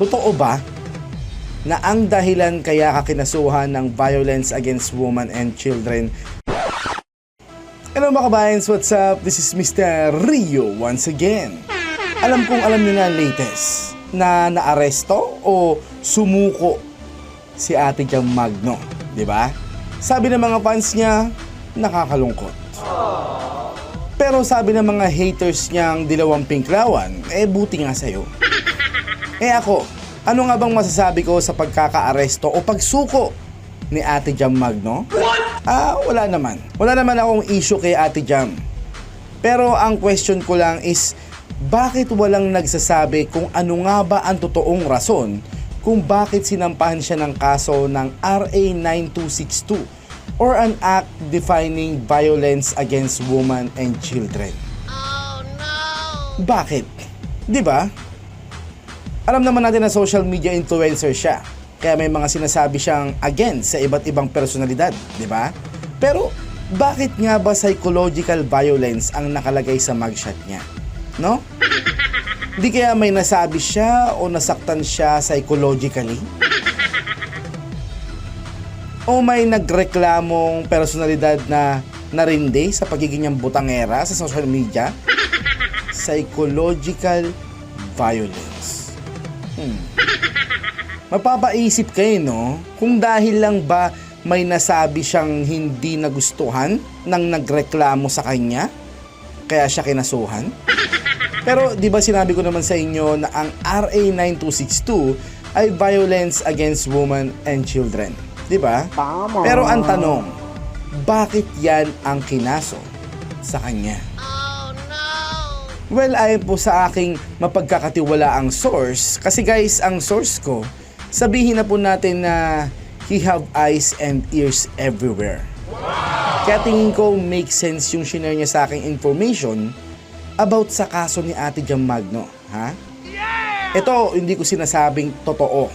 Totoo ba na ang dahilan kaya ka kinasuhan ng violence against women and children? Hello mga kabayans, what's up? This is Mr. Rio once again. Alam kong alam niyo na latest na naaresto o sumuko si Ate Jam Magno, di ba? Sabi ng mga fans niya, nakakalungkot. Pero sabi ng mga haters niyang dilawang pinklawan, eh buti nga sa'yo. Eh ako, ano nga bang masasabi ko sa pagkakaaresto o pagsuko ni Ate Jam Magno? Ah, wala naman. Wala naman akong issue kay Ate Jam. Pero ang question ko lang is, bakit walang nagsasabi kung ano nga ba ang totoong rason kung bakit sinampahan siya ng kaso ng RA 9262 or an act defining violence against women and children? Bakit? 'Di ba? Alam naman natin na social media influencer siya. Kaya may mga sinasabi siyang against sa iba't ibang personalidad, 'di ba? Pero bakit nga ba psychological violence ang nakalagay sa mugshot niya? No? Di kaya may nasabi siya o nasaktan siya psychologically? O may nagreklamong personalidad na narindi sa pagiging niyang butangera sa social media? Psychological violence. Hmm. Mapapaisip kayo, no? Kung dahil lang ba may nasabi siyang hindi nagustuhan nang nagreklamo sa kanya, kaya siya kinasuhan? Pero di ba sinabi ko naman sa inyo na ang RA 9262 ay violence against women and children. Di ba? Pero ang tanong, bakit yan ang kinaso sa kanya? Well, ayon po sa aking mapagkakatiwalaang source, kasi guys, ang source ko, sabihin na po natin na he have eyes and ears everywhere. Kaya tingin ko make sense yung shinare niya sa aking information about sa kaso ni Ate Jam Magno, ha? Ito, hindi ko sinasabing totoo.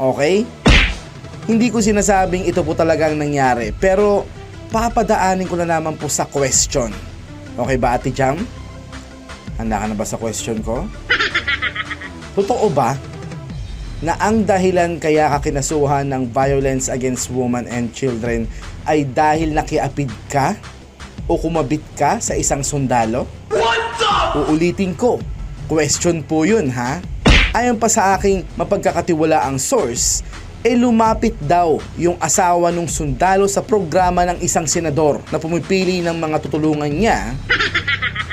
Okay? Hindi ko sinasabing ito po talagang nangyari, pero papadaanin ko na naman po sa question. Okay ba, Ate Jam? Handa ka na ba sa question ko? Totoo ba na ang dahilan kaya ka kinasuhan ng violence against women and children ay dahil nakiapid ka o kumabit ka sa isang sundalo? Uulitin ko, question po yun ha? Ayon pa sa aking mapagkakatiwalaang source, eh lumapit daw yung asawa ng sundalo sa programa ng isang senador na pumipili ng mga tutulungan niya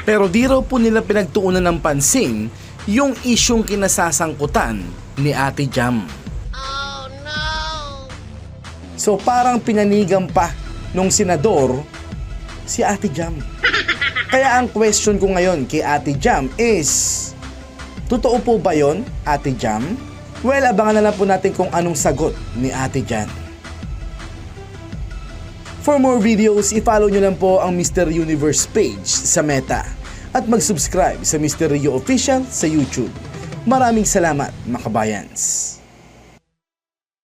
pero di raw po nila pinagtuunan ng pansin yung isyong kinasasangkutan ni Ate Jam. So parang pinanigan pa nung senador si Ate Jam. Kaya ang question ko ngayon kay Ate Jam is, totoo po ba yon Ate Jam? Well, abangan na lang po natin kung anong sagot ni Ate Jan. For more videos, i-follow nyo lang po ang Mr. Universe page sa Meta at mag-subscribe sa Mr. Rio Official sa YouTube. Maraming salamat, mga kabayans.